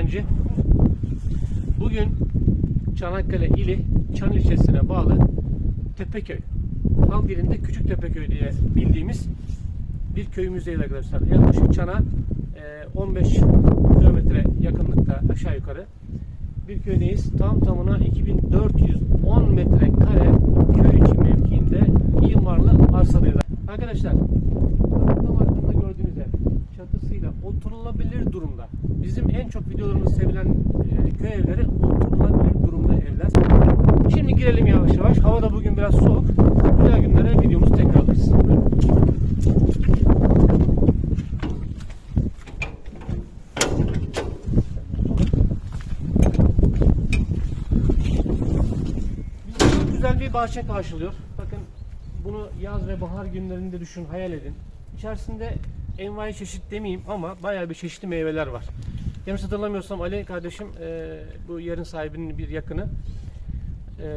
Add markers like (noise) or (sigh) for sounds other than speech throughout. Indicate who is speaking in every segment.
Speaker 1: Değirmenci. Bugün Çanakkale ili Çan ilçesine bağlı Tepeköy. Halk dilinde Küçük Tepeköy diye bildiğimiz bir köyümüzdeyiz arkadaşlar. Yaklaşık Çan'a e, 15 kilometre yakınlıkta aşağı yukarı bir köydeyiz. Tam tamına 2410 metrekare köy içi mevkiinde imarlı arsadayız. Arkadaşlar tam arkamda gördüğünüz ev çatısıyla oturulabilir durumda. Bizim en çok videolarımız sevilen e, köy evleri oturulabilir durumda evler. Şimdi girelim yavaş yavaş. Hava da bugün biraz soğuk. Güzel günlere. Buyurun. Bizi çok güzel bir bahçe karşılıyor. Bakın bunu yaz ve bahar günlerinde düşün, hayal edin. İçerisinde envai çeşit demeyeyim ama bayağı bir çeşitli meyveler var. Yanlış hatırlamıyorsam Ali kardeşim e, bu yerin sahibinin bir yakını e,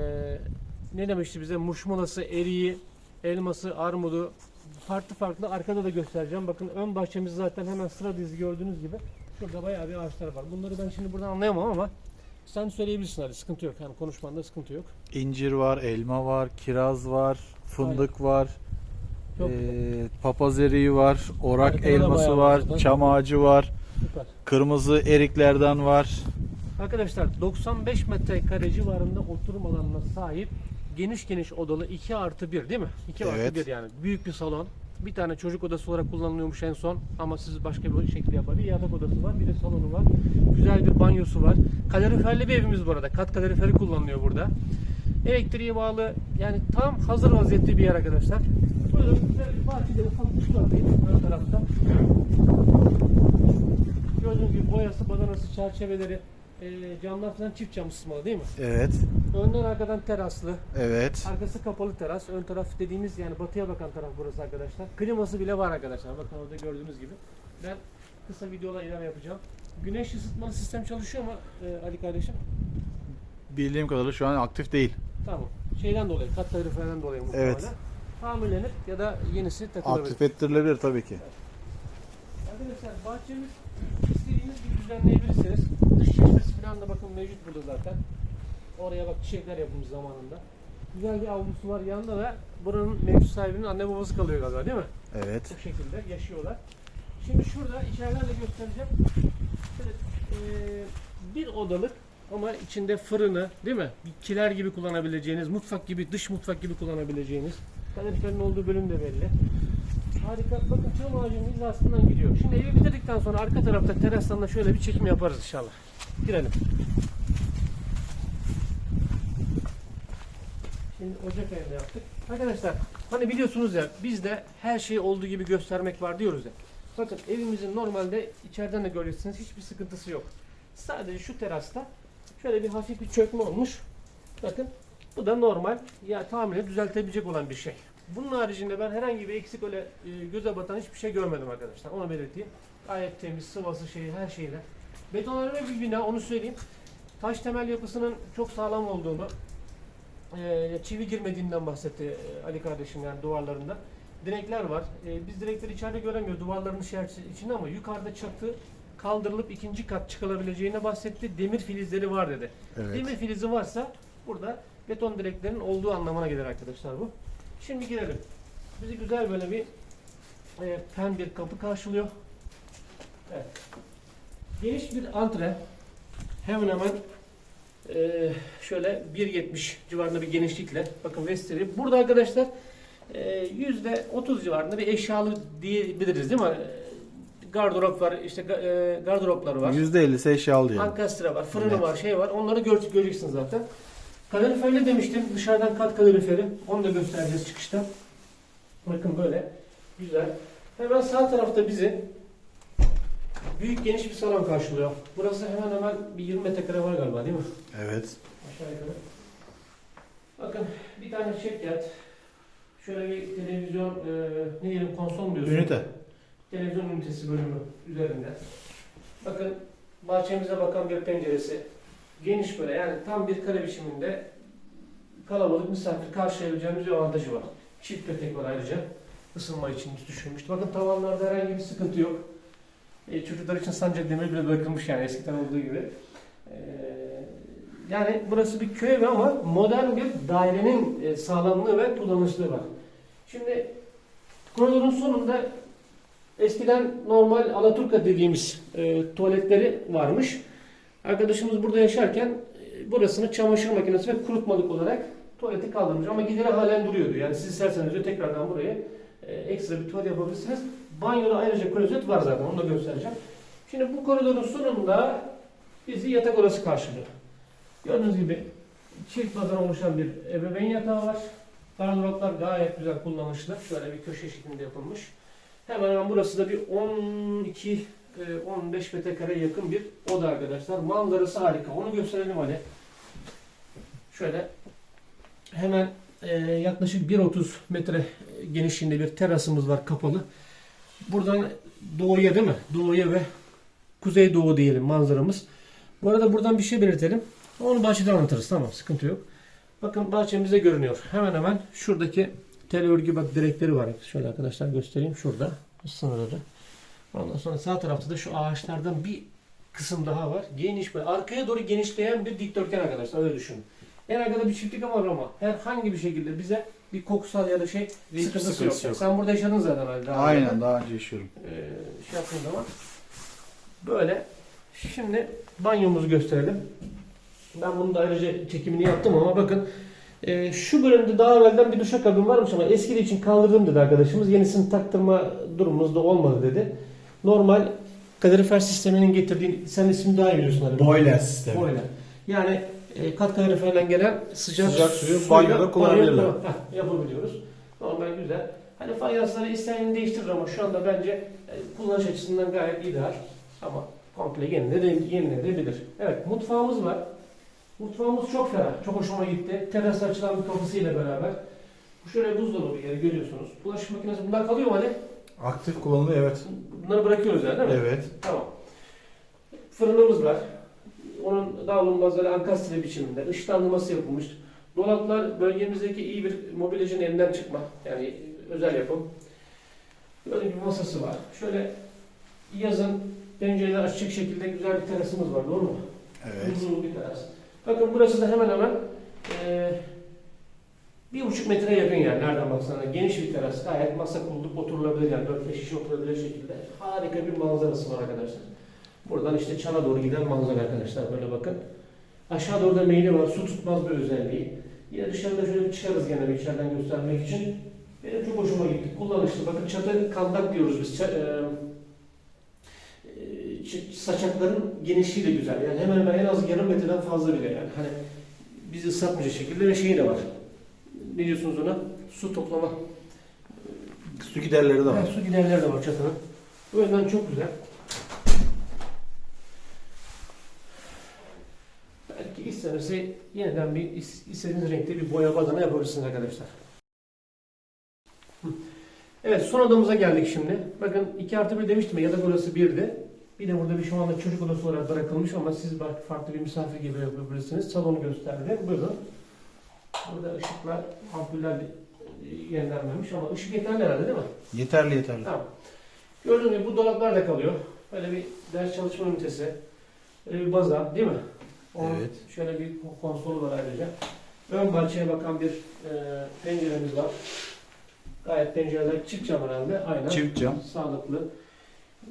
Speaker 1: ne demişti bize? Muşmulası, eriği, elması, armudu farklı farklı arkada da göstereceğim. Bakın ön bahçemiz zaten hemen sıra dizi gördüğünüz gibi. Şurada bayağı bir ağaçlar var. Bunları ben şimdi buradan anlayamam ama sen söyleyebilirsin hadi sıkıntı yok. Yani konuşmanda sıkıntı yok.
Speaker 2: İncir var, elma var, kiraz var, fındık var,
Speaker 1: Çok
Speaker 2: ee, papaz eriği var, orak
Speaker 1: bayağı
Speaker 2: elması var,
Speaker 1: var.
Speaker 2: çam ağacı var,
Speaker 1: süper.
Speaker 2: kırmızı eriklerden var.
Speaker 1: Arkadaşlar 95 metrekare civarında oturum alanına sahip geniş geniş odalı 2 artı 1 değil mi? 2 artı
Speaker 2: Evet.
Speaker 1: 1 yani. Büyük bir salon. Bir tane çocuk odası olarak kullanılıyormuş en son ama siz başka bir şekilde yapar. Bir yatak odası var, bir de salonu var. Güzel bir banyosu var. Kaloriferli bir evimiz bu arada. Kat kaloriferi kullanılıyor burada. Elektriğe bağlı yani tam hazır vaziyette bir yer arkadaşlar. Böyle güzel bir bahçede ufak var ön tarafta. Gördüğünüz gibi boyası, badanası, çerçeveleri, e, camlar falan çift cam ısıtmalı değil mi?
Speaker 2: Evet,
Speaker 1: Önden arkadan teraslı,
Speaker 2: evet.
Speaker 1: arkası kapalı teras, ön taraf dediğimiz yani batıya bakan taraf burası arkadaşlar. Kliması bile var arkadaşlar. Bakın orada gördüğünüz gibi. Ben kısa videolar ilave yapacağım. Güneş ısıtmalı sistem çalışıyor mu e, Ali kardeşim?
Speaker 2: Bildiğim kadarıyla şu an aktif değil.
Speaker 1: Tamam. Şeyden dolayı, kat kaloriferden dolayı muhtemelen.
Speaker 2: Evet.
Speaker 1: Tamirlenip ya da yenisi takılabilir.
Speaker 2: Aktif ettirilebilir tabii ki.
Speaker 1: Arkadaşlar bahçemiz istediğiniz gibi düzenleyebilirsiniz. Dış çeşmesi falan da bakın mevcut burada zaten. Oraya bak çiçekler yapılmış zamanında. Güzel bir avlusu var yanında da buranın mevcut sahibinin anne babası kalıyor galiba değil mi?
Speaker 2: Evet.
Speaker 1: Bu şekilde yaşıyorlar. Şimdi şurada içeriden de göstereceğim. Şöyle eee, bir odalık ama içinde fırını değil mi? Kiler gibi kullanabileceğiniz, mutfak gibi, dış mutfak gibi kullanabileceğiniz. Kaloriferin olduğu bölüm de belli. Harika. Bakın çam ağacının hizasından gidiyor. Şimdi evi bitirdikten sonra arka tarafta terastan da şöyle bir çekim yaparız inşallah. Girelim. Şimdi Ocak ayında yaptık. Arkadaşlar hani biliyorsunuz ya bizde her şey olduğu gibi göstermek var diyoruz ya. Bakın evimizin normalde içeriden de göreceksiniz hiçbir sıkıntısı yok. Sadece şu terasta şöyle bir hafif bir çökme olmuş. Bakın bu da normal. Ya tamamen düzeltebilecek olan bir şey. Bunun haricinde ben herhangi bir eksik öyle e, göze batan hiçbir şey görmedim arkadaşlar. Onu belirteyim. Gayet temiz, sıvası şeyi, her şeyle. Betonarme bir bina onu söyleyeyim. Taş temel yapısının çok sağlam olduğunu, e, çivi girmediğinden bahsetti e, Ali kardeşim yani duvarlarında. Direkler var. E, biz direkleri içeride göremiyoruz duvarların içerisi- içinde ama yukarıda çatı kaldırılıp ikinci kat çıkılabileceğine bahsetti. Demir filizleri var dedi.
Speaker 2: Evet.
Speaker 1: Demir filizi varsa burada beton direklerin olduğu anlamına gelir arkadaşlar bu. Şimdi girelim. Bizi güzel böyle bir e, pen bir kapı karşılıyor. Evet. Geniş bir antre. Hemen hemen e, şöyle 1.70 civarında bir genişlikle. Bakın vestiri. Burada arkadaşlar e, %30 civarında bir eşyalı diyebiliriz değil mi? Gardırop var, işte e, gardıropları var.
Speaker 2: %50'si eşyalı yani.
Speaker 1: Ankastre var, fırını
Speaker 2: Evet.
Speaker 1: var, şey var. Onları gör, göreceksin zaten. Kaloriferli demiştim. Dışarıdan kat kaloriferi. Onu da göstereceğiz çıkışta. Bakın böyle. Güzel. Hemen sağ tarafta bizi büyük geniş bir salon karşılıyor. Burası hemen hemen bir 20 metrekare var galiba değil mi?
Speaker 2: Evet.
Speaker 1: Aşağı yukarı. Bakın bir tane çekyat. Şöyle bir televizyon, e, ne diyelim konsol mu diyorsun?
Speaker 2: Ünite.
Speaker 1: Televizyon ünitesi bölümü üzerinde. Bakın bahçemize bakan bir penceresi. Geniş böyle yani tam bir kare biçiminde kalabalık misafir karşılayabileceğimiz bir avantajı var. Çift petek var ayrıca. Isınma için düşünmüştü. Bakın tavanlarda herhangi bir sıkıntı yok. E, çocuklar için sancak demir bile bırakılmış yani eskiden olduğu gibi. E, yani burası bir köy evi ama modern bir dairenin e, sağlamlığı ve kullanışlığı var. Şimdi koridorun sonunda eskiden normal Alaturka dediğimiz e, tuvaletleri varmış. Arkadaşımız burada yaşarken e, burasını çamaşır makinesi ve kurutmalık olarak tuvaleti kaldırmış ama gideri halen duruyordu. Yani siz isterseniz de tekrardan buraya e, ekstra bir tuvalet yapabilirsiniz. Banyoda ayrıca klozet var zaten onu da göstereceğim. Şimdi bu koridorun sonunda bizi yatak odası karşılıyor. Gördüğünüz gibi çift bazen oluşan bir ebeveyn yatağı var. Gardıroplar gayet güzel kullanışlı. Şöyle bir köşe şeklinde yapılmış. Hemen hemen burası da bir 12 e, 15 metrekare yakın bir oda arkadaşlar. Manzarası harika. Onu gösterelim hadi. Şöyle hemen e, yaklaşık 1.30 metre genişliğinde bir terasımız var kapalı. Buradan doğuya değil mi? Doğuya ve kuzey doğu diyelim manzaramız. Bu arada buradan bir şey belirtelim. Onu bahçeden anlatırız. Tamam sıkıntı yok. Bakın bahçemizde görünüyor. Hemen hemen şuradaki tel örgü bak direkleri var. Şöyle arkadaşlar göstereyim. Şurada sınırları. Ondan sonra sağ tarafta da şu ağaçlardan bir kısım daha var. Geniş böyle arkaya doğru genişleyen bir dikdörtgen arkadaşlar öyle düşünün. En arkada bir çiftlik var ama herhangi bir şekilde bize bir kokusal ya da şey
Speaker 2: Hiçbir
Speaker 1: sıkıntısı yok.
Speaker 2: sıkıntısı yok.
Speaker 1: Sen burada yaşadın zaten Ali. daha
Speaker 2: Aynen
Speaker 1: önce.
Speaker 2: daha önce yaşıyorum.
Speaker 1: Ee, şey yaptığın zaman böyle. Şimdi banyomuzu gösterelim. Ben bunun da ayrıca çekimini yaptım ama bakın e, şu bölümde daha evvelden bir duşakabin varmış ama eski için kaldırdım dedi arkadaşımız. Yenisini taktırma durumumuz da olmadı dedi. Normal kalorifer sisteminin getirdiği, sen ismini daha iyi biliyorsun. Ali.
Speaker 2: Boiler sistemi.
Speaker 1: Boiler. Yani e, kat kaloriferden gelen sıcak,
Speaker 2: Sıcak suyu banyoda kullanabilirler.
Speaker 1: Heh, yapabiliyoruz. Normal güzel. Hani fayansları isteyen değiştirir ama şu anda bence e, kullanış açısından gayet ideal. Ama komple yenile- yenilenebilir. Evet mutfağımız var. Mutfağımız çok ferah. Çok hoşuma gitti. Teras açılan bir kapısıyla beraber. Bu şöyle buzdolabı yeri görüyorsunuz. Bulaşık makinesi bunlar kalıyor mu hani?
Speaker 2: Aktif kullanımı evet.
Speaker 1: Bunları bırakıyoruz yani değil mi?
Speaker 2: Evet.
Speaker 1: Tamam. Fırınımız var. Onun davlumbazları ankastre biçiminde. ışıklandırması yapılmış. Dolaplar bölgemizdeki iyi bir mobilyacının elinden çıkma. Yani özel yapım. Böyle bir masası var. Şöyle yazın pencereler açık şekilde güzel bir terasımız var. Doğru mu?
Speaker 2: Evet.
Speaker 1: Uzun bir teras. Bakın burası da hemen hemen eee bir buçuk metre yakın yani nereden baksana geniş bir teras gayet masa kulluk oturulabilir yani 4-5 kişi oturabilir şekilde harika bir manzarası var arkadaşlar. Buradan işte çana doğru giden manzara arkadaşlar böyle bakın. Aşağı doğru da meyli var su tutmaz bir özelliği. Yine dışarıda şöyle bir çıkarız gene bir içeriden göstermek için. Benim çok hoşuma gitti. Kullanışlı. Bakın çatı kandak diyoruz biz. Ç- saçakların genişliği de güzel. Yani hemen hemen en az yarım metreden fazla bile yani. Hani bizi ıslatmayacak şekilde ve şeyi de var. Ne diyorsunuz ona? Su toplama.
Speaker 2: Su giderleri de var.
Speaker 1: Ha, su giderleri de var çatının. O yüzden çok güzel. Belki istenirse yeniden bir is- istediğiniz renkte bir boya badana yapabilirsiniz arkadaşlar. Evet son odamıza geldik şimdi. Bakın 2 artı 1 demiştim ya yatak odası 1'di. Bir de burada bir şu anda çocuk odası olarak bırakılmış ama siz belki farklı bir misafir gibi yapabilirsiniz. Salonu gösterdi. Buyurun. Burada ışıklar, ampuller e, yenilenmemiş ama ışık yeterli herhalde değil mi?
Speaker 2: Yeterli yeterli.
Speaker 1: Tamam. Gördüğünüz gibi bu dolaplar da kalıyor. Böyle bir ders çalışma ünitesi. Böyle bir baza değil mi? Onun
Speaker 2: Evet.
Speaker 1: Şöyle bir konsolu var ayrıca. Ön bahçeye bakan bir e, penceremiz var. Gayet pencereler çift cam herhalde. Aynen.
Speaker 2: Çift cam.
Speaker 1: Sağlıklı.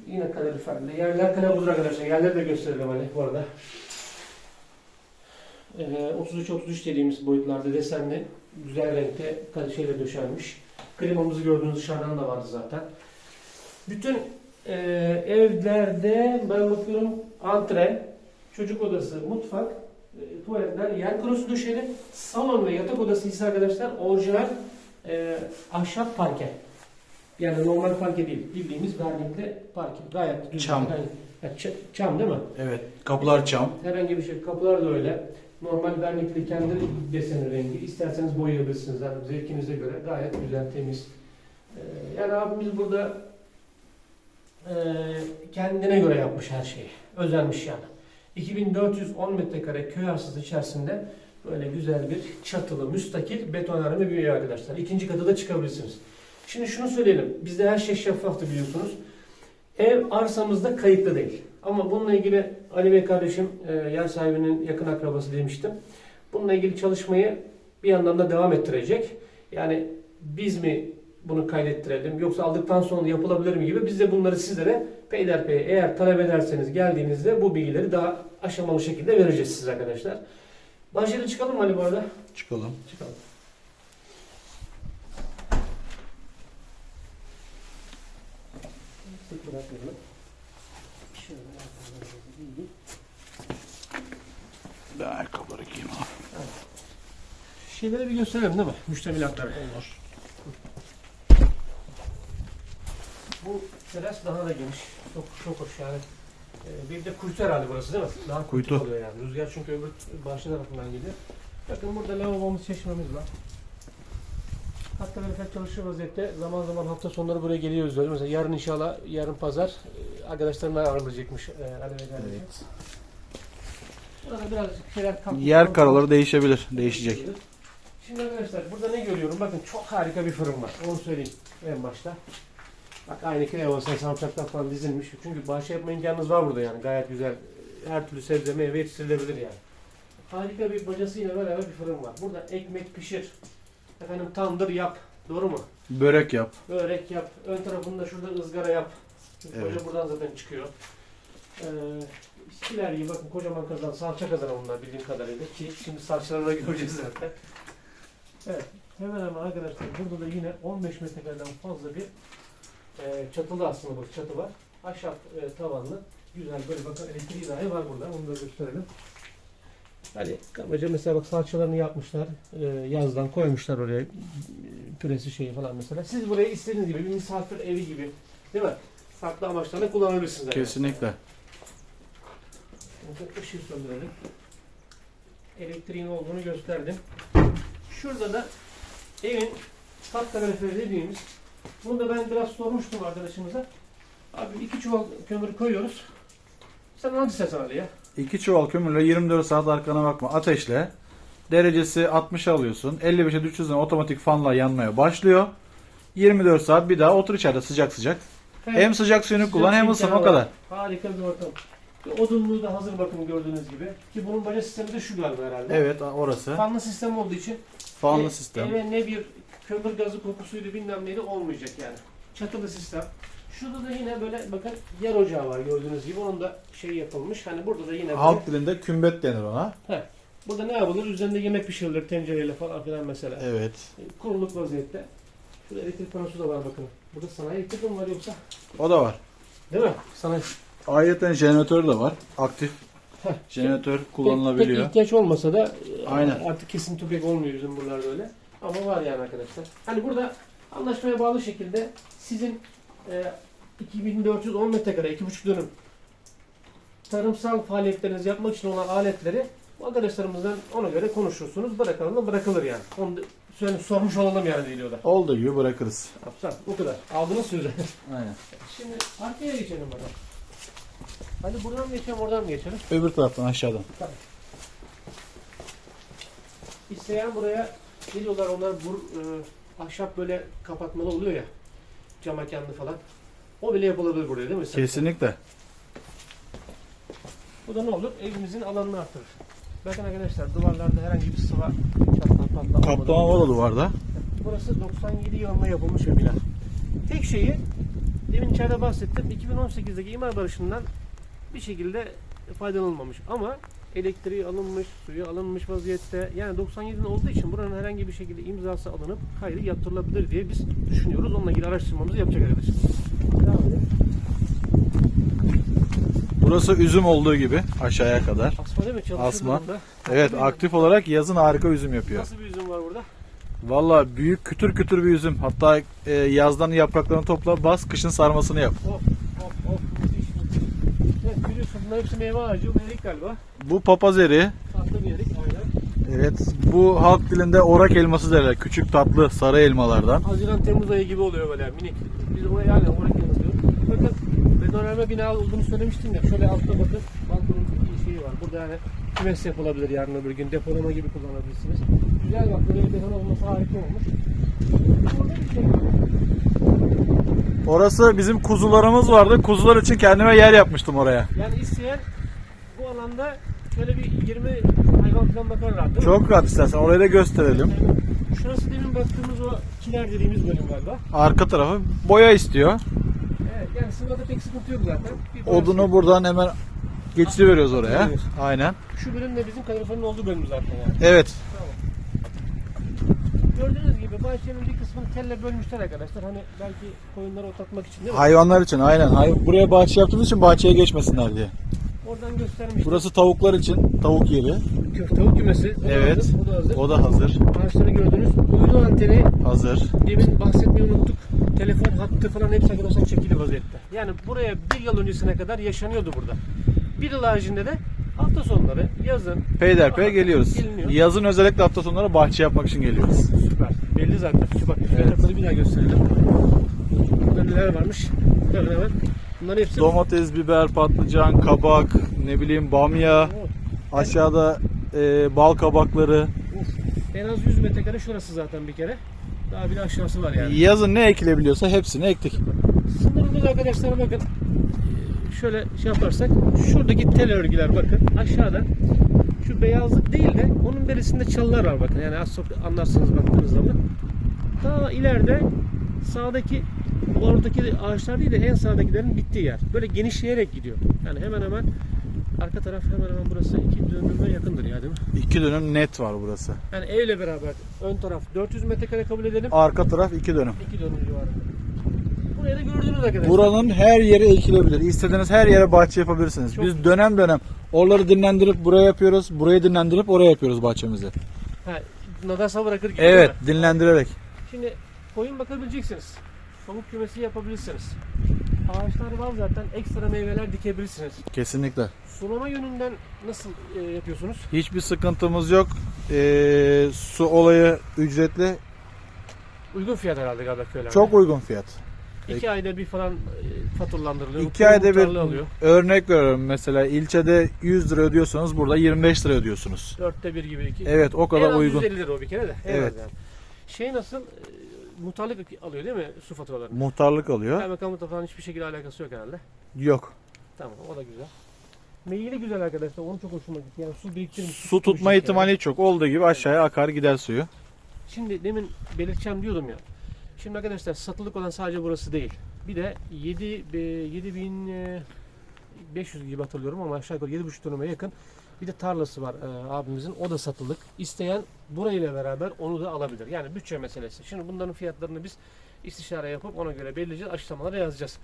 Speaker 1: Yine kaloriferli. Yerler kalabuzdur arkadaşlar. Yerleri de gösterelim hani bu arada. E, 33-33 dediğimiz boyutlarda desenli güzel renkte şeyle döşenmiş. Klimamızı gördüğünüz dışarıdan da vardı zaten. Bütün e, evlerde ben bakıyorum antre, çocuk odası, mutfak, e, tuvaletler, yer kurusu döşeli, salon ve yatak odası ise arkadaşlar orijinal e, ahşap parke. Yani normal parke değil. Bildiğimiz vernikli parke. Gayet düzgün.
Speaker 2: Çam.
Speaker 1: Yani, ya ç- çam değil mi?
Speaker 2: Evet. Kapılar çam.
Speaker 1: Herhangi bir şey. Kapılar da öyle. Normal vernikli kendi deseni rengi. İsterseniz boyayabilirsiniz. Yani zevkinize göre gayet güzel, temiz. Ee, yani abimiz burada e, kendine göre yapmış her şeyi. Özenmiş yani. 2410 metrekare köy arsası içerisinde böyle güzel bir çatılı, müstakil betonarme bir ev arkadaşlar. İkinci kata da çıkabilirsiniz. Şimdi şunu söyleyelim. Bizde her şey şeffaftı biliyorsunuz. Ev arsamızda kayıtlı değil. Ama bununla ilgili Ali Bey kardeşim e, yer sahibinin yakın akrabası demiştim. Bununla ilgili çalışmayı bir yandan da devam ettirecek. Yani biz mi bunu kaydettirelim yoksa aldıktan sonra yapılabilir mi gibi biz de bunları sizlere peyderpey eğer talep ederseniz geldiğinizde bu bilgileri daha aşamalı şekilde vereceğiz size arkadaşlar. Bahçeli çıkalım mı Ali bu arada?
Speaker 2: Çıkalım.
Speaker 1: Çıkalım. Sık bırakmayalım. Şöyle ayakkabılarımızı giydik.
Speaker 2: Ben ayakkabıları giyeyim abi.
Speaker 1: Şeyleri bir gösterelim değil mi? Müştemilatları. Olur. Bu teras daha da geniş. Çok çok hoş yani. Ee, bir de kuytu herhalde burası değil mi? Daha kuytu,
Speaker 2: Kuytu.
Speaker 1: oluyor yani. Rüzgar çünkü öbür bahçe tarafından geliyor. Bakın burada lavabomuz, çeşmemiz var. Hatta böyle çalışır vaziyette zaman zaman hafta sonları buraya geliyoruz. Böyle. Mesela yarın inşallah, yarın pazar e, arkadaşlarımla ağırlayacakmış e.
Speaker 2: Evet.
Speaker 1: Burada birazcık şeyler kalktı.
Speaker 2: Yer karaları değişebilir. Değişecek.
Speaker 1: Şimdi arkadaşlar burada ne görüyorum? Bakın çok harika bir fırın var. Onu söyleyeyim en başta. Bak aynı köy havasına sarımsaklar falan dizilmiş. Çünkü bahçe yapma imkanınız var burada yani. Gayet güzel. Her türlü sebze meyve yetiştirilebilir yani. Harika bir bacasıyla beraber bir fırın var. Burada ekmek pişir. Efendim tandır yap. Doğru mu?
Speaker 2: Börek yap.
Speaker 1: Börek yap. Ön tarafında şurada ızgara yap. Çünkü
Speaker 2: Evet.
Speaker 1: koca buradan zaten çıkıyor. Ee, iskiler gibi bakın kocaman kazan, salça kazanı bunlar bildiğim kadarıyla ki şimdi salçalarını göreceğiz zaten. Evet. Hemen hemen arkadaşlar burada da yine 15 metrekareden fazla bir e, çatılı aslında bu çatı var. Ahşap e, tavanlı. Güzel böyle bakın elektriği dahi var burada. Onu da gösterelim. Hani kabaca mesela bak salçalarını yapmışlar. E, yazdan koymuşlar oraya e, püresi şeyi falan mesela. Siz burayı istediğiniz gibi bir misafir evi gibi değil mi? Farklı amaçlarla kullanabilirsiniz.
Speaker 2: Kesinlikle.
Speaker 1: Bakın ışığı söndürelim. Elektriğin olduğunu gösterdim. Şurada da evin kat kaloriferi dediğimiz bunu da ben biraz sormuştum arkadaşımıza. Abi iki çuval kömür koyuyoruz. Sen hangi ses Ali ya?
Speaker 2: İki çuval kömürle 24 saat arkana bakma. Ateşle. Derecesi 60'a alıyorsun. 55'e düştüğün otomatik fanla yanmaya başlıyor. 24 saat bir daha otur içeride sıcak sıcak. Hem sıcak suyunu
Speaker 1: Sıcak
Speaker 2: kullan hem ısın o kadar.
Speaker 1: Harika bir ortam. Odunluğu da hazır bakın gördüğünüz gibi. Ki bunun baca sistemi de şu galiba herhalde.
Speaker 2: Evet orası.
Speaker 1: Fanlı sistem olduğu için
Speaker 2: Fanlı
Speaker 1: E-
Speaker 2: sistem.
Speaker 1: Eve ne bir kömür gazı kokusuydu bilmem neydi olmayacak yani. Çatılı sistem. Şurada da yine böyle bakın yer ocağı var gördüğünüz gibi. Onun da şey yapılmış. Hani burada da yine böyle,
Speaker 2: Halk dilinde kümbet denir ona.
Speaker 1: burada ne yapılır? Üzerinde yemek pişirilir tencereyle falan filan mesela.
Speaker 2: Evet.
Speaker 1: E, Kuruluk vaziyette. Şurada elektrik panosu da var bakın. Burada sanayi elektrik mi var yoksa?
Speaker 2: O da var.
Speaker 1: Değil mi? Sanayi.
Speaker 2: Ayrıca jeneratör de var. Aktif.
Speaker 1: Heh.
Speaker 2: Jeneratör kullanılabiliyor.
Speaker 1: pek ihtiyaç olmasa da e,
Speaker 2: Aynen.
Speaker 1: artık kesinti pek olmuyor bizim buralarda öyle. Ama var yani arkadaşlar. Hani burada anlaşmaya bağlı şekilde sizin e, 2410 metrekare, 2,5 dönüm tarımsal faaliyetlerinizi yapmak için olan aletleri arkadaşlarımızdan ona göre konuşursunuz. Bırakalım da bırakılır yani. Onu da söyle, sormuş olalım yani videoda.
Speaker 2: Olduğu gibi bırakırız.
Speaker 1: Yapsan bu kadar. Aldınız sözü.
Speaker 2: Aynen.
Speaker 1: Şimdi arkaya geçelim bakalım. Hadi buradan mı geçelim oradan mı geçelim?
Speaker 2: Öbür taraftan aşağıdan.
Speaker 1: İsteyen buraya geliyorlar onlar bu e, ahşap böyle kapatmalı oluyor ya. Cam mekanlı falan. O bile yapılabilir buraya değil mi?
Speaker 2: Kesinlikle.
Speaker 1: Bu da ne olur? Evimizin alanını artırır. Bakın arkadaşlar duvarlarda herhangi bir sıva çatlama patlama
Speaker 2: Kaplama var o duvarda.
Speaker 1: Burası 97 yılında yapılmış bir bina. Tek şeyi demin içeride bahsettim. 2018'deki imar barışından bir şekilde faydalanılmamış. Ama elektriği alınmış, suyu alınmış vaziyette. Yani 97'nin olduğu için buranın herhangi bir şekilde imzası alınıp kaydı yatırılabilir diye biz düşünüyoruz. Onunla ilgili araştırmamızı yapacak arkadaşlar.
Speaker 2: Burası üzüm olduğu gibi aşağıya kadar.
Speaker 1: Asma değil mi? Çalışır
Speaker 2: Asma.
Speaker 1: durumda.
Speaker 2: Evet aktif olarak yazın harika üzüm yapıyor.
Speaker 1: Nasıl bir üzüm var burada?
Speaker 2: Valla büyük kütür kütür bir üzüm. Hatta e, yazdan yapraklarını topla bas kışın sarmasını yap.
Speaker 1: Hop hop hop. Evet biliyorsun bunlar hepsi meyve ağacı. Bu erik galiba.
Speaker 2: Bu papaz eriği.
Speaker 1: Tatlı bir erik. Aynen.
Speaker 2: Evet bu halk dilinde orak elması derler. Küçük tatlı sarı elmalardan.
Speaker 1: Haziran Temmuz ayı gibi oluyor böyle minik. Biz oraya yani oraya yazıyoruz. Bakın betonarme bina olduğunu söylemiştim ya. Şöyle altta bakın balkonun bir şeyi var. Burada yani kümes yapılabilir yarın öbür gün. Depolama gibi kullanabilirsiniz. Güzel bak böyle bir beton olması harika olmuş. Bir şey.
Speaker 2: Orası bizim kuzularımız vardı. Kuzular için kendime yer yapmıştım oraya.
Speaker 1: Yani isteyen bu alanda şöyle bir 20 hayvan falan bakar rahat değil mi?
Speaker 2: Çok rahat istersen orayı da gösterelim.
Speaker 1: Şurası demin baktığımız o kiler dediğimiz bölüm galiba.
Speaker 2: Arka tarafı boya istiyor.
Speaker 1: Evet yani sınırda pek sıkıntı yok zaten. Bir
Speaker 2: Odunu buradan hemen geçiriyoruz oraya.
Speaker 1: Evet.
Speaker 2: Aynen.
Speaker 1: Şu bölüm de bizim kaloriferin olduğu bölüm zaten yani.
Speaker 2: Evet.
Speaker 1: Gördüğünüz gibi bahçenin bir kısmını telle bölmüşler arkadaşlar. Hani belki koyunları otlatmak için değil mi?
Speaker 2: Hayvanlar için aynen. Hay- Buraya bahçe yaptığımız için bahçeye geçmesinler diye.
Speaker 1: Oradan göstermiş.
Speaker 2: Burası tavuklar için tavuk yeri.
Speaker 1: tavuk kümesi. O
Speaker 2: Evet.
Speaker 1: da hazır.
Speaker 2: O da hazır.
Speaker 1: Ağaçları gördünüz. Uydu anteni
Speaker 2: Hazır.
Speaker 1: demin bahsetmeyi unuttuk. Telefon hattı falan hepsi arkadaşlar çekili vaziyette. Yani buraya bir yıl öncesine kadar yaşanıyordu burada. Bir yıl haricinde de hafta sonları, yazın.
Speaker 2: Peyderpey geliyoruz.
Speaker 1: Geliniyor.
Speaker 2: Yazın özellikle hafta sonları bahçe yapmak için geliyoruz.
Speaker 1: Süper. Belli zaten. Şu bak tarafları bir daha gösterelim. Burada neler varmış? Hemen hemen. Bunların hepsi
Speaker 2: Domates, biber, patlıcan, kabak, ne bileyim bamya, aşağıda e, bal kabakları.
Speaker 1: Uf. En az 100 metrekare şurası zaten bir kere. Daha bir de aşağısı var yani.
Speaker 2: Yazın ne ekilebiliyorsa hepsini ektik.
Speaker 1: Sınırımız arkadaşlar bakın. Şöyle şey yaparsak şuradaki tel örgüler bakın aşağıda şu beyazlık değil de onun berisinde çalılar var bakın yani az çok anlarsınız baktığınız zaman. Daha ileride sağdaki oradaki ağaçlar değil de en sağdakilerin bittiği yer. Böyle genişleyerek gidiyor. Yani hemen hemen arka taraf hemen hemen burası iki dönüme yakındır ya değil mi?
Speaker 2: İki dönüm net var burası.
Speaker 1: Yani evle beraber ön taraf 400 metrekare kabul edelim.
Speaker 2: Arka taraf iki dönüm.
Speaker 1: İki dönüm civarında. Buraya da gördüğünüz arkadaşlar.
Speaker 2: Buranın her yeri ekilebilir. İstediğiniz her yere bahçe yapabilirsiniz.
Speaker 1: Çok
Speaker 2: Biz dönem dönem oraları dinlendirip buraya yapıyoruz. Burayı dinlendirip oraya yapıyoruz bahçemizi.
Speaker 1: Ha, nadasa bırakır gibi.
Speaker 2: Evet, dinlendirerek.
Speaker 1: Şimdi koyun bakabileceksiniz. Tavuk kümesi yapabilirsiniz. Ağaçlar var zaten. Ekstra meyveler dikebilirsiniz.
Speaker 2: Kesinlikle.
Speaker 1: Sulama yönünden nasıl e, yapıyorsunuz?
Speaker 2: Hiçbir sıkıntımız yok. Ee, su olayı ücretli.
Speaker 1: Uygun fiyat herhalde galiba köylerde.
Speaker 2: Çok uygun fiyat.
Speaker 1: İki ayda bir falan e, faturalandırılıyor.
Speaker 2: İki ayda bir
Speaker 1: alıyor.
Speaker 2: örnek veriyorum mesela ilçede 100 lira ödüyorsanız burada 25 lira ödüyorsunuz.
Speaker 1: Dörtte bir gibi iki.
Speaker 2: Evet o
Speaker 1: en
Speaker 2: kadar
Speaker 1: az
Speaker 2: uygun.
Speaker 1: 150 lira o bir kere de. En
Speaker 2: Evet.
Speaker 1: yani. Şey nasıl? E, muhtarlık alıyor değil mi su faturalarını?
Speaker 2: Muhtarlık alıyor.
Speaker 1: Kaymakamlıkla falan hiçbir şekilde alakası yok herhalde.
Speaker 2: Yok.
Speaker 1: Tamam o da güzel. Meyili güzel arkadaşlar. Onu çok hoşuma gitti. Yani su biriktirmiş.
Speaker 2: Su tutma
Speaker 1: tutmuş yani.
Speaker 2: ihtimali çok. Olduğu gibi aşağıya akar gider suyu.
Speaker 1: Şimdi demin belirteceğim diyordum ya. Şimdi arkadaşlar satılık olan sadece burası değil. Bir de 7 e, 7500 gibi hatırlıyorum ama aşağı yukarı 7,5 dönüme yakın bir de tarlası var e, abimizin. O da satılık. İsteyen burayla beraber onu da alabilir. Yani bütçe meselesi. Şimdi bunların fiyatlarını biz istişare yapıp ona göre belirleyeceğiz. Açıklamalara yazacağız.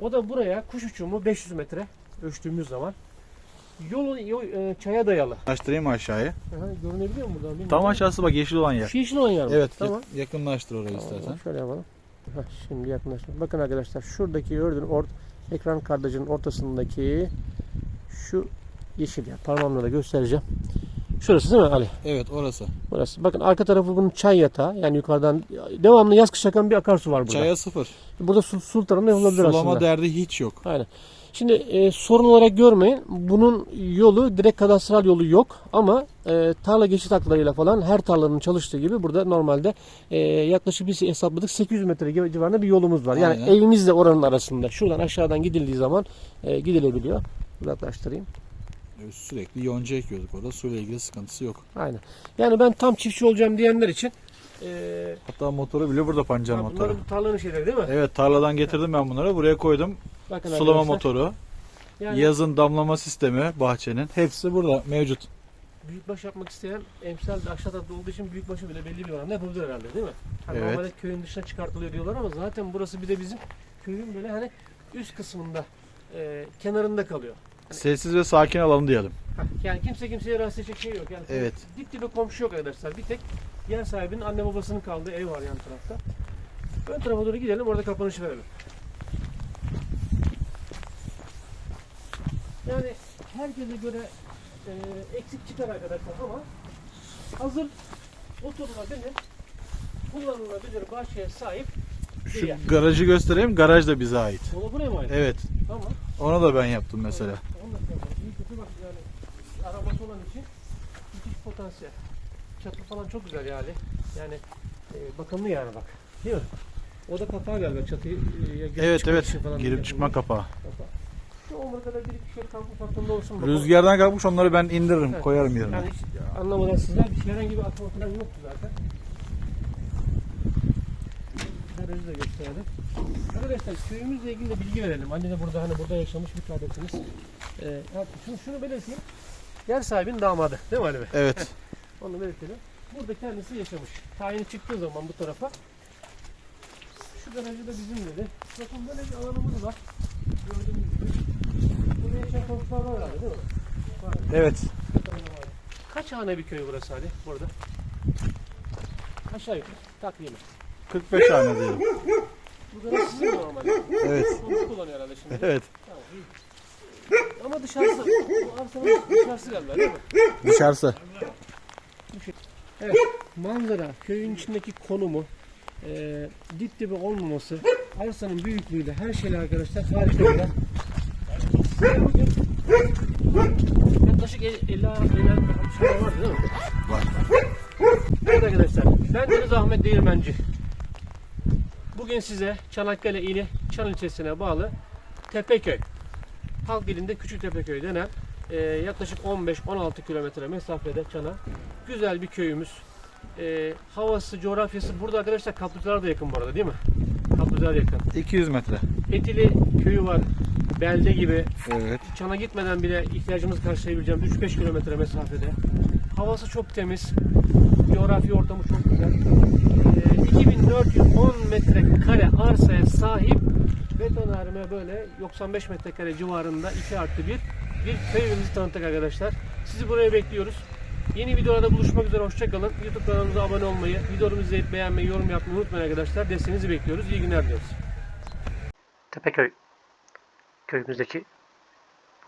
Speaker 1: O da buraya kuş uçumu 500 metre ölçtüğümüz zaman yolu yol, e, çaya dayalı.
Speaker 2: Açtırayım mı aşağıya?
Speaker 1: Aha, görünebiliyor mu buradan? bilmiyorum.
Speaker 2: Tam aşağısı bak yeşil olan yer.
Speaker 1: Şu yeşil olan yer mi?
Speaker 2: Evet
Speaker 1: Tamam.
Speaker 2: yak- yakınlaştır orayı
Speaker 1: Tamam,
Speaker 2: istersen.
Speaker 1: Şöyle yapalım. Heh, şimdi yakınlaştır. Bakın arkadaşlar şuradaki gördüğün ort ekran kardacının ortasındaki şu yeşil yer. Parmağımla da göstereceğim. Şurası değil mi Ali?
Speaker 2: Evet orası.
Speaker 1: Burası. Bakın arka tarafı bunun çay yatağı. Yani yukarıdan devamlı yaz kış akan bir akarsu var burada.
Speaker 2: Çaya sıfır.
Speaker 1: Burada su, su tarafında yapılabilir
Speaker 2: Sulama
Speaker 1: aslında.
Speaker 2: derdi hiç yok.
Speaker 1: Aynen. Şimdi e, sorun olarak görmeyin. Bunun yolu direkt kadastral yolu yok ama e, tarla geçit haklarıyla falan her tarlanın çalıştığı gibi burada normalde e, yaklaşık biz hesapladık 800 metre civarında bir yolumuz var. Yani
Speaker 2: Aynen.
Speaker 1: evimizle oranın arasında. Şuradan aşağıdan gidildiği zaman e, gidilebiliyor. Uzaklaştırayım.
Speaker 2: Evet, Sürekli yonca ekiyorduk orada. Suyla ilgili sıkıntısı yok.
Speaker 1: Aynen. Yani ben tam çiftçi olacağım diyenler için e,
Speaker 2: Hatta motoru bile burada pancar motoru.
Speaker 1: bunların tarlanın şeyleri değil mi?
Speaker 2: Evet tarladan getirdim ben bunları. Buraya koydum.
Speaker 1: Bakın
Speaker 2: Sulama
Speaker 1: arkadaşlar,
Speaker 2: motoru,
Speaker 1: Yani
Speaker 2: yazın damlama sistemi bahçenin. Hepsi burada mevcut.
Speaker 1: büyükbaş yapmak isteyen emsal de aşağı olduğu için büyükbaşı bile belli bir oranda yapabilir herhalde değil mi? Hani
Speaker 2: Evet.
Speaker 1: Normalde köyün dışına çıkartılıyor diyorlar ama zaten burası bir de bizim köyün böyle hani üst kısmında e, kenarında kalıyor.
Speaker 2: Sessiz ve sakin alanı diyelim.
Speaker 1: Yani kimse kimseye rahatsız edecek şey yok. Yani
Speaker 2: Evet.
Speaker 1: dip dibe komşu yok arkadaşlar. Bir tek yer sahibinin anne babasının kaldığı ev var yan tarafta. Ön tarafa doğru gidelim orada kapanışı verelim. Yani herkese göre e, eksik çıkar arkadaşlar ama hazır oturulabilir, kullanılabilir bahçeye sahip bir
Speaker 2: Şu
Speaker 1: yer.
Speaker 2: garajı göstereyim. Garaj da bize ait.
Speaker 1: Ola buraya mı ait?
Speaker 2: Evet.
Speaker 1: Tamam.
Speaker 2: Onu da ben yaptım mesela.
Speaker 1: Onu da şey yapalım. İyi kötü bak yani arabası olan için müthiş potansiyel. Çatı falan çok güzel yani. Yani e, bakımlı yani bak. Değil mi? O da kapağı galiba çatıyı e, girip
Speaker 2: Evet evet.
Speaker 1: için falan
Speaker 2: Girip çıkma kapağı.
Speaker 1: kapağı. Şu omurgada bir iki şey kalkmış aklımda olsun. bakalım.
Speaker 2: Rüzgardan kalkmış onları ben indiririm
Speaker 1: Evet.
Speaker 2: koyarım yerine.
Speaker 1: Yani hiç anlamadan sizler bir herhangi bir atma falan yoktu zaten. Garajı da gösterelim. Arkadaşlar köyümüzle ilgili de bilgi verelim. Anne de burada hani burada yaşamış bir kardeşimiz. Ee, şunu, şunu belirteyim. Yer sahibinin damadı değil mi Ali Bey?
Speaker 2: Evet. (laughs)
Speaker 1: Onu belirtelim. Burada kendisi yaşamış. Tayini çıktığı zaman bu tarafa. Şu garajı da bizim dedi. Bakın böyle bir alanımız var. Gördüğünüz gibi. Burada yaşayan komşular var herhalde değil mi? Var.
Speaker 2: Evet.
Speaker 1: Kaç hane bir köy burası Ali burada? Aşağı yukarı takriben.
Speaker 2: 45 tane diyelim.
Speaker 1: Bu garaj sizin normalde?
Speaker 2: Evet.
Speaker 1: Komşu kullanıyor herhalde şimdi.
Speaker 2: Evet.
Speaker 1: Tamam, iyi. Ama dışarısı, bu arsanın dışarısı galiba değil mi?
Speaker 2: Dışarısı.
Speaker 1: Evet, manzara, köyün içindeki konumu, e, dip dibe olmaması, arsanın büyüklüğüyle her şeyle arkadaşlar harika bir yer. Yaklaşık 50 50 50 60 var değil mi?
Speaker 2: Var.
Speaker 1: Evet arkadaşlar, ben Deniz Ahmet Değirmenci. Bugün size Çanakkale ili Çan ilçesine bağlı Tepeköy, halk dilinde Küçük Tepeköy denen e, yaklaşık 15-16 kilometre mesafede Çan'a güzel bir köyümüz. E, havası, coğrafyası burada arkadaşlar Kaplıcalar da yakın bu arada değil mi? Kaplıcalar yakın.
Speaker 2: 200 metre.
Speaker 1: Etili köyü var. Belde gibi.
Speaker 2: Evet.
Speaker 1: Çan'a gitmeden bile ihtiyacımızı karşılayabileceğimiz 3-5 kilometre mesafede. Havası çok temiz. Coğrafi ortamı çok güzel. Ee, 2410 metrekare arsaya sahip betonarme böyle 95 metrekare civarında 2 artı 1 bir köy evimizi tanıttık arkadaşlar. Sizi buraya bekliyoruz. Yeni videolarda buluşmak üzere hoşçakalın. YouTube kanalımıza abone olmayı, videomuzu izleyip beğenmeyi, yorum yapmayı unutmayın arkadaşlar. Desteğinizi bekliyoruz. İyi günler diliyoruz. Tepeköy köyümüzdeki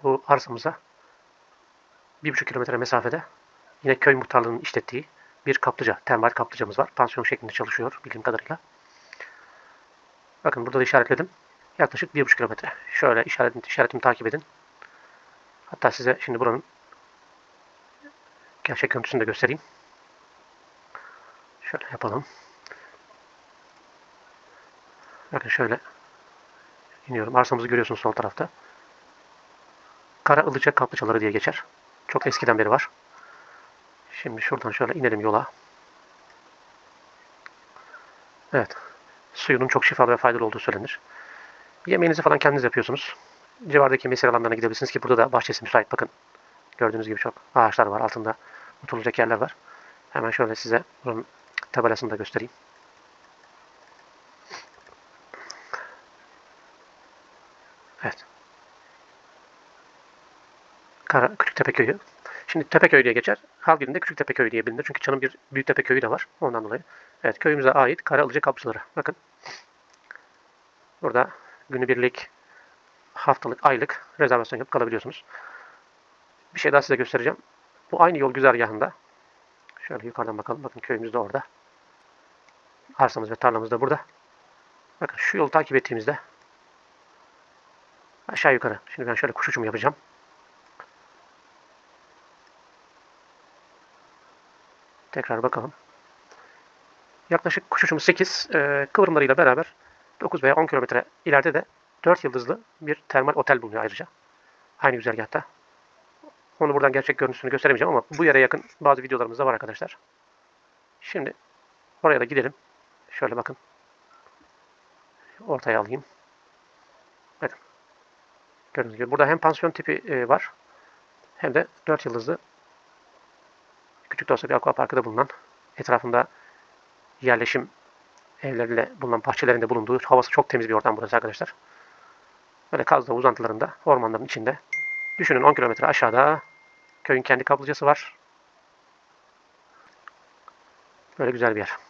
Speaker 1: bu arsamıza bir buçuk kilometre mesafede yine köy muhtarlığının işlettiği bir kaplıca, termal kaplıcamız var. Pansiyon şeklinde çalışıyor bildiğim kadarıyla. Bakın burada da işaretledim. Yaklaşık bir buçuk kilometre. Şöyle işaretimi, işaretimi takip edin. Hatta size şimdi buranın gerçek görüntüsünü de göstereyim. Şöyle yapalım. Bakın şöyle iniyorum. Arsamızı görüyorsunuz sol tarafta. Kara Ilıca Kaplıcaları diye geçer. Çok eskiden beri var. Şimdi şuradan şöyle inelim yola. Evet. Suyunun çok şifalı ve faydalı olduğu söylenir. Yemeğinizi falan kendiniz yapıyorsunuz. Civardaki mesir alanlarına gidebilirsiniz ki burada da bahçesi müsait. Bakın gördüğünüz gibi çok ağaçlar var. Altında oturulacak yerler var. Hemen şöyle size buranın tabelasını da göstereyim. Evet. Kara, Küçüktepe Köyü. Şimdi Tepeköy diye geçer. Halk dilinde Küçüktepe Köyü diye bilinir. Çünkü Çan'ın bir Büyüktepe Köyü de var. Ondan dolayı. Evet köyümüze ait Kara Ilıca Kaplıcaları. Bakın. Burada günübirlik, haftalık, aylık rezervasyon yapıp kalabiliyorsunuz. Bir şey daha size göstereceğim. Bu aynı yol güzergahında. Şöyle yukarıdan bakalım. Bakın köyümüz de orada. Arsamız ve tarlamız da burada. Bakın şu yolu takip ettiğimizde aşağı yukarı. Şimdi ben şöyle kuş uçumu yapacağım. Tekrar bakalım. Yaklaşık kuş uçumu 8 e, kıvrımlarıyla beraber 9 veya 10 kilometre ileride de 4 yıldızlı bir termal otel bulunuyor ayrıca. Aynı güzergahta. Onu buradan gerçek görüntüsünü gösteremeyeceğim ama bu yere yakın bazı videolarımız da var arkadaşlar. Şimdi oraya da gidelim. Şöyle bakın. Ortaya alayım. Bakın. Gördüğünüz gibi burada hem pansiyon tipi e, var hem de 4 yıldızlı küçük de olsa bir aquaparkı bulunan etrafında yerleşim evleriyle bulunan bahçelerinde bulunduğu havası çok temiz bir ortam burası arkadaşlar. Böyle Kaz Dağı uzantılarında ormanların içinde düşünün 10 kilometre aşağıda köyün kendi kaplıcası var. Böyle güzel bir yer.